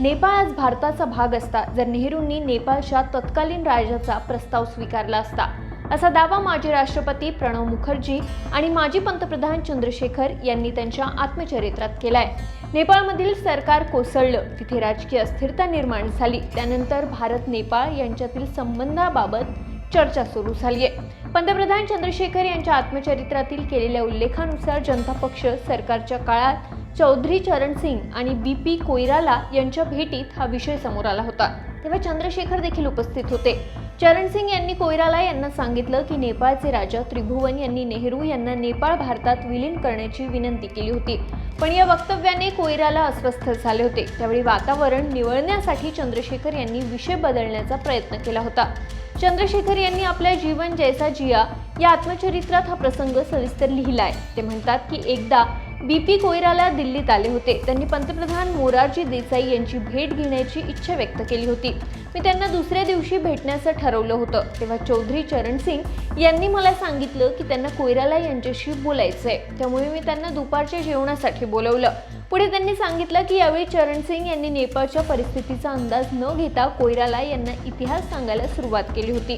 नेपाळ आज भारताचा भाग असता. जर नेहरूंनी नेपाळच्या तत्कालीन राजाचा प्रस्ताव स्वीकारला असता. असा दावा माजी राष्ट्रपती प्रणव मुखर्जी आणि माजी पंतप्रधान चंद्रशेखर यांनी त्यांच्या आत्मचरित्रात केलाय. नेपाळमधील सरकार कोसळलं. तिथे राजकीय अस्थिरता निर्माण झाली. त्यानंतर भारत नेपाळ यांच्यातील संबंधाबाबत चर्चा सुरू झाली आहे पंतप्रधान चंद्रशेखर यांच्या आत्मचरित्रातील केलेल्या उल्लेखानुसार जनता पक्ष सरकारच्या काळात चौधरी चरण सिंग आणि बी पी कोईराला यांच्या भेटीत हा विषय समोर आला होता. तेव्हा चंद्रशेखर देखील उपस्थित होते. चरण सिंग यांनी कोयराला यांना सांगितलं की नेपाळचे राजा त्रिभुवन यांनी नेहरू यांना नेपाळ भारतात विलीन करण्याची विनंती केली होती. पण या वक्तव्याने कोयराला अस्वस्थ झाले होते. त्यावेळी वातावरण निवळण्यासाठी चंद्रशेखर यांनी विषय बदलण्याचा प्रयत्न केला होता. चंद्रशेखर यांनी आपल्या जीवन जैसा जिया या आत्मचरित्रात हा प्रसंग सविस्तर लिहिलाय. ते म्हणतात की एकदा बी पी कोयराला दिल्लीत आले होते. त्यांनी पंतप्रधान मोरारजी देसाई यांची भेट घेण्याची इच्छा व्यक्त केली होती. मी त्यांना दुसऱ्या दिवशी भेटण्याचं ठरवलं होतं. तेव्हा चौधरी चरण सिंग यांनी मला सांगितलं की त्यांना कोयराला यांच्याशी बोलायचंय. त्यामुळे मी त्यांना दुपारच्या जेवणासाठी बोलवलं. पुढे त्यांनी सांगितलं की यावेळी चरण सिंग यांनी नेपाळच्या परिस्थितीचा अंदाज न घेता कोयराला यांना इतिहास सांगायला सुरुवात केली होती.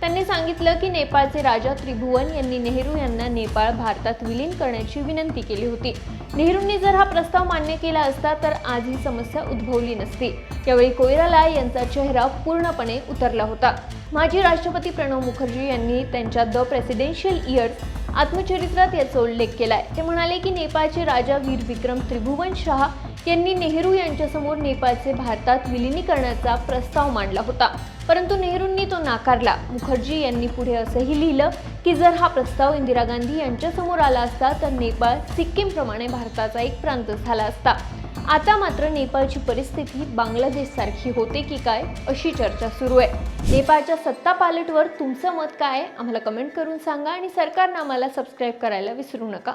त्यांनी सांगितलं की नेपाळचे राजा त्रिभुवन यांनी नेहरू यांना नेपाळ भारतात विलीन करण्याची विनंती केली होती. नेहरूंनी जर हा प्रस्ताव मान्य केला असता तर आज ही समस्या उद्भवली नसती. यावेळी कोयराला यांचा चेहरा पूर्णपणे उतरला होता. माजी राष्ट्रपती प्रणव मुखर्जी यांनी त्यांच्या द प्रेसिडेन्शियल इयर्स आत्मचरित्रात याचा उल्लेख केला आहे ते म्हणाले की नेपाळचे राजा वीर विक्रम त्रिभुवन शहा यांनी नेहरू यांच्यासमोर नेपाळचे भारतात विलिनीकरणाचा प्रस्ताव मांडला होता. परंतु नेहरूंनी तो नाकारला. मुखर्जी यांनी पुढे असंही लिहिलं की जर हा प्रस्ताव इंदिरा गांधी यांच्यासमोर आला असता तर नेपाळ सिक्कीमप्रमाणे भारताचा एक प्रांत झाला असता. आता मात्र नेपाळची परिस्थिती बांगलादेशसारखी होते की काय अशी चर्चा सुरू आहे. नेपाळच्या सत्ता पालटवर तुमचं मत काय आम्हाला कमेंट करून सांगा आणि सरकारनं आम्हाला सबस्क्राईब करायला विसरू नका.